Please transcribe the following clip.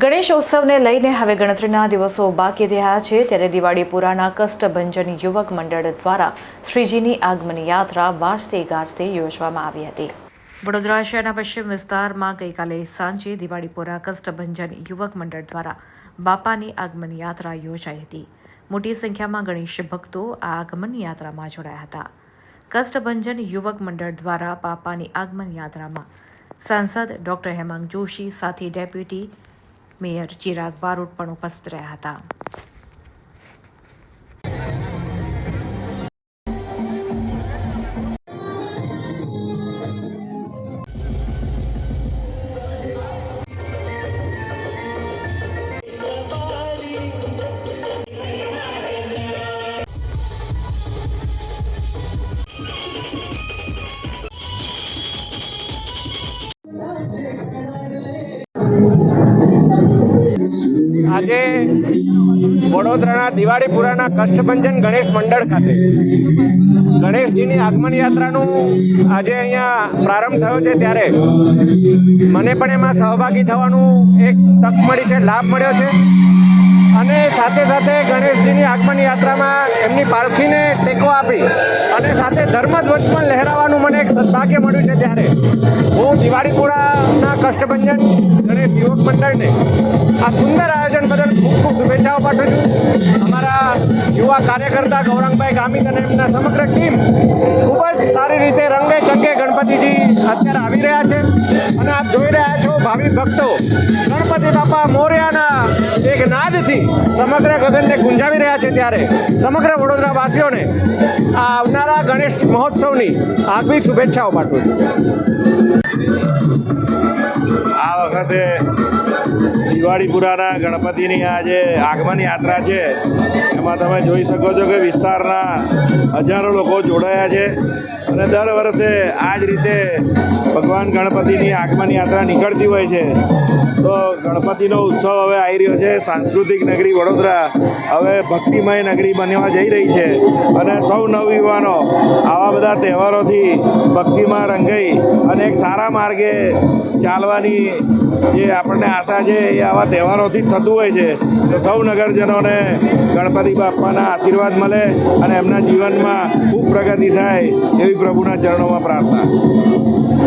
ગણેશ ઉત્સવને લઈને હવે ગણતરીના દિવસો બાકી રહ્યા છે ત્યારે દિવાળીપુરાના કષ્ટભંજન યુવક મંડળ દ્વારા શ્રીજીની આગમન યાત્રા વાજતે ગાજતે યોજવામાં આવી હતી. વડોદરા શહેરના પશ્ચિમ વિસ્તારમાં ગઈકાલે સાંજે દિવાળીપુરા કષ્ટભંજન યુવક મંડળ દ્વારા બાપાની આગમન યાત્રા યોજાઈ હતી. મોટી સંખ્યામાં ગણેશ ભક્તો આ આગમન યાત્રામાં જોડાયા હતા. કષ્ટભંજન યુવક મંડળ દ્વારા બાપાની આગમન યાત્રામાં સાંસદ ડોક્ટર હેમાંગ જોશી સાથે ડેપ્યુટી મેયર ચિરાગ બારોટ પણ ઉપસ્થિત રહ્યા હતા. આજે વડોદરાના દિવાળીપુરાના કષ્ટભંજન ગણેશ મંડળ ખાતે. ગણેશજીની આગમન યાત્રાનું આજે અહીંયા પ્રારંભ થયો છે ત્યારે. મને પણ એમાં સહભાગી થવાનું એક તક મળી છે, લાભ મળ્યો છે. અને સાથે સાથે ગણેશજીની આગમન યાત્રામાં એમની પાલખીને ટેકો આપી અને સાથે ધર્મધ્વજ પણ લહેરાવાનું મને એક સદભાગ્ય મળ્યું છે ત્યારે. હું દિવાળીપુરાના કષ્ટભંજન ગણેશ યુવક મંડળને આ સુંદર આયોજન બદલ ખૂબ ખૂબ શુભેચ્છાઓ પાઠવું છું. અમારા યુવા કાર્યકર્તા ગૌરંગભાઈ ગામિત અને એમના સમગ્ર ટીમ ખૂબ સારી રીતે રંગે ચંગે ગણપતિજી અત્યારે આવી રહ્યા છે. અને આપ જોઈ રહ્યા છો ભાવિ ભક્તો, ગણપતિ બાપા મોર્યાના એક નાદથી સમગ્ર ગગનને ગુંજાવી રહ્યા છે ત્યારે. સમગ્ર વડોદરાવાસીઓને આ આવનારા ગણેશ મહોત્સવની આગવી શુભેચ્છાઓ પાઠવું છું. આ વખતે દિવાળીપુરાના ગણપતિની આ જે આગમન યાત્રા છે. એમાં તમે જોઈ શકો છો કે વિસ્તારના હજારો લોકો જોડાયા છે અને દર વર્ષે આ જ રીતે ભગવાન ગણપતિની આગમન યાત્રા નીકળતી હોય છે. તો ગણપતિનો ઉત્સવ હવે આવી રહ્યો છે. સાંસ્કૃતિક નગરી વડોદરા હવે ભક્તિમય નગરી બનવા જઈ રહી છે અને સૌ નવયુવાનો આવા બધા તહેવારોથી ભક્તિમાં રંગાઈ અને એક સારા માર્ગે ચાલવાની જે આપણને આશા છે એ આવા તહેવારોથી થતું હોય છે. તો સૌ નગરજનોને ગણપતિ બાપાના આશીર્વાદ મળે અને એમના જીવનમાં ખૂબ પ્રગતિ થાય એવી પ્રભુના ચરણોમાં પ્રાર્થના.